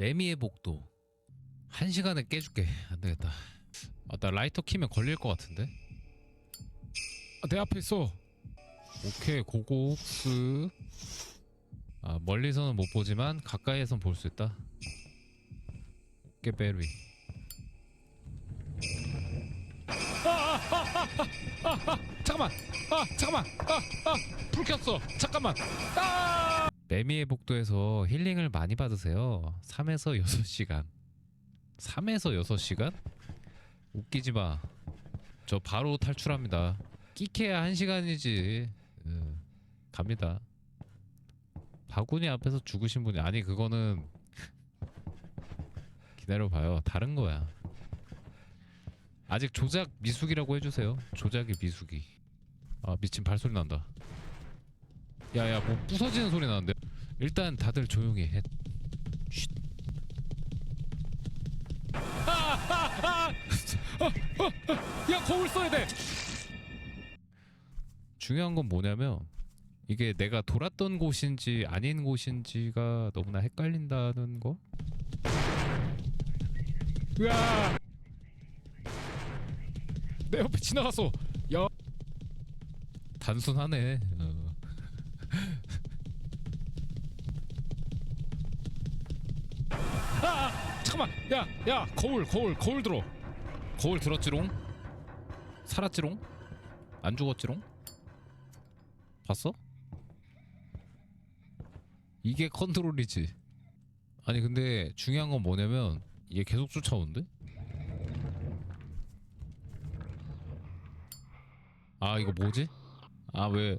매미의 복도. 한 시간에 깨줄게. 안 되겠다. 아나 라이터 키면 걸릴 것 같은데? 아, 내 앞에 있어. 오케이 고고스. 아 멀리서는 못 보지만 가까이에선 볼 수 있다. 오케이 베리 잠깐만 아 잠깐만. 아아불 켰어. 잠깐만. 아 매미의 복도에서 힐링을 많이 받으세요 3에서 6시간 3에서 6시간? 웃기지 마. 저 바로 탈출합니다. 끼케야 1시간이지. 음, 갑니다. 바구니 앞에서 죽으신 분이 아니 그거는 기다려봐요. 다른 거야. 아직 조작 미숙이라고 해주세요. 조작이 미숙이. 아 미친 발소리 난다. 야야 뭐 부서지는 소리 나는데. 일단 다들 조용히 해. 쉿. 야 거울 써야 돼. 중요한 건 뭐냐면 이게 내가 돌았던 곳인지 아닌 곳인지가 너무나 헷갈린다는 거. 으아! 내 옆에 지나갔어. 야. 단순하네. 어. 잠깐만. 야, 야, 거울, 거울, 거울 들어. 거울 들었지롱? 살았지롱? 안 죽었지롱? 봤어? 이게 컨트롤이지. 아니 근데 중요한 건 뭐냐면 얘 계속 쫓아오는데? 아 이거 뭐지? 아 왜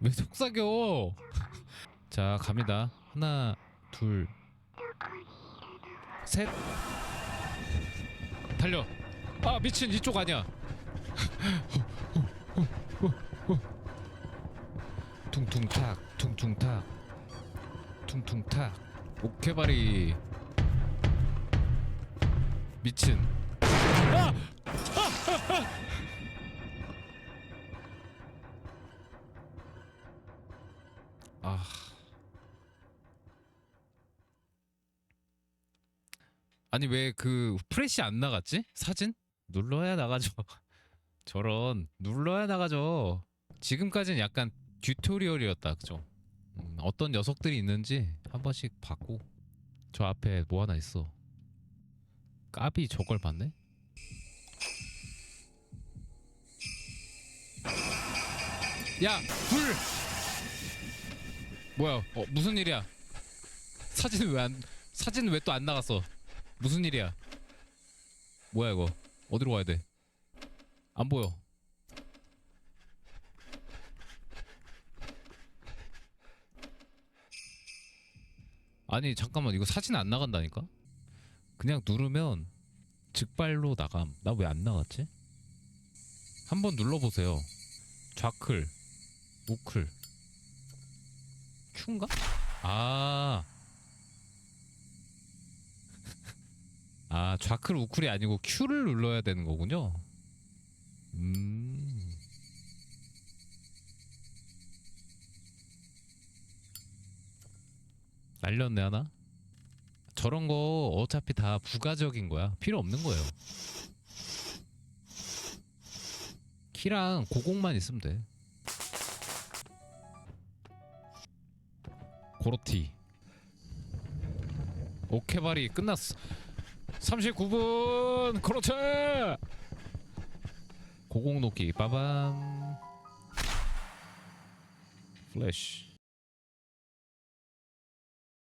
왜 속삭여? 자 갑니다. 하나 둘 셋. 달려. 아 미친 이쪽 아니야. 퉁퉁탁 퉁퉁탁 퉁퉁탁 오케바리 미친 아! 아! 아. 아 니 왜 그 프레시 안 나갔지? 사진? 눌러야 나가죠. 저런 눌러야 나가죠. 지금까지는 약간 튜토리얼이었다, 그죠? 음, 어떤 녀석들이 있는지 한 번씩 봤고 저 앞에 뭐 하나 있어. 까비 저걸 봤네? 야, 불! 뭐야? 어, 무슨 일이야? 사진 왜 안 사진 왜 또 안 나갔어? 무슨 일이야? 뭐야 이거? 어디로 가야 돼? 안 보여. 아니 잠깐만 이거 사진 안 나간다니까? 그냥 누르면 즉발로 나감. 나 왜 안 나갔지? 한번 눌러보세요. 좌클, 우클, 큐인가? 아. 아 좌클 우클이 아니고 Q를 눌러야 되는 거군요. 음. 날렸네 하나? 저런 거 어차피 다 부가적인 거야. 필요 없는 거예요. 키랑 고공만 있으면 돼. 고로티. 오케바리 끝났어. 39분 그렇지 고공높기 빠밤. 플래시